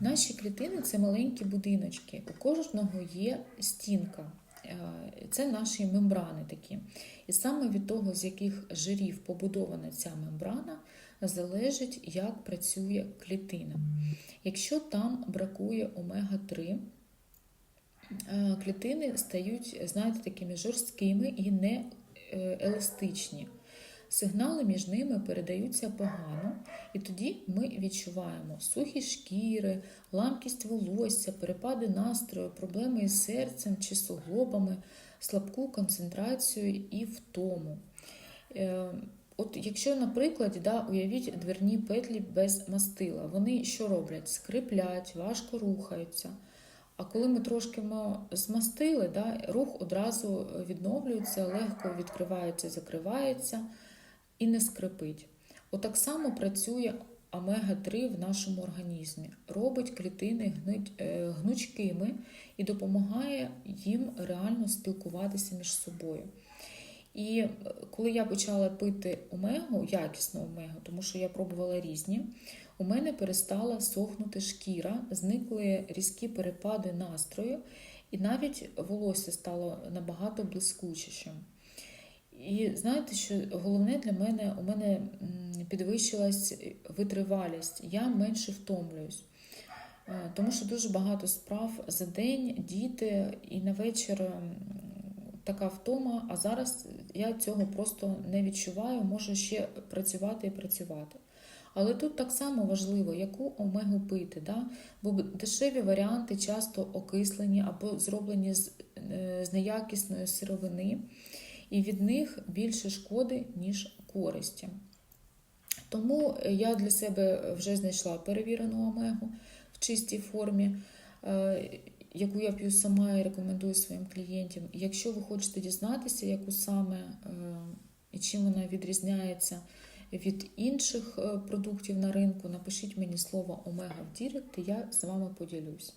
Наші клітини це маленькі будиночки. У кожного є стінка. Е, Це наші мембрани такі. І саме від того, з яких жирів побудована ця мембрана, залежить, як працює клітина. Якщо там бракує омега-3, е, клітини стають, знаєте, такими жорсткими і не е, еластичні. Сигнали між ними передаються погано, і тоді ми відчуваємо сухі шкіри, ламкість волосся, перепади настрою, проблеми із серцем чи суглобами, слабку концентрацію і втому. Е, От якщо, наприклад, да, уявіть дверні петлі без мастила, вони що роблять? Скриплять, важко рухаються. А коли ми трошки змастили, да, рух одразу відновлюється, легко відкривається, закривається і не скрипить. Отак само працює омега-3 в нашому організмі, робить клітини е, гнучкими і допомагає їм реально спілкуватися між собою. І е, коли я почала пити омегу, якісну омегу, тому що я пробувала різні, у мене перестала сохнути шкіра, зникли різкі перепади настрою, і навіть волосся стало набагато блискучішим. І знаєте, що головне для мене, у мене підвищилась витривалість, я менше втомлююсь. Е, Тому що дуже багато справ за день, діти, і на вечір така втома, а зараз я цього просто не відчуваю, можу ще працювати і працювати. Але тут так само важливо, яку омегу пити, да? бо дешеві варіанти часто окислені або зроблені з, е, з неякісної сировини, і від них більше шкоди, ніж користі. Тому я для себе вже знайшла перевірену омегу в чистій формі, е, яку я п'ю сама і рекомендую своїм клієнтам. Якщо ви хочете дізнатися, яку саме е, і чим вона відрізняється від інших е, продуктів на ринку, напишіть мені слово омега в Дірект, і я з вами поділюсь.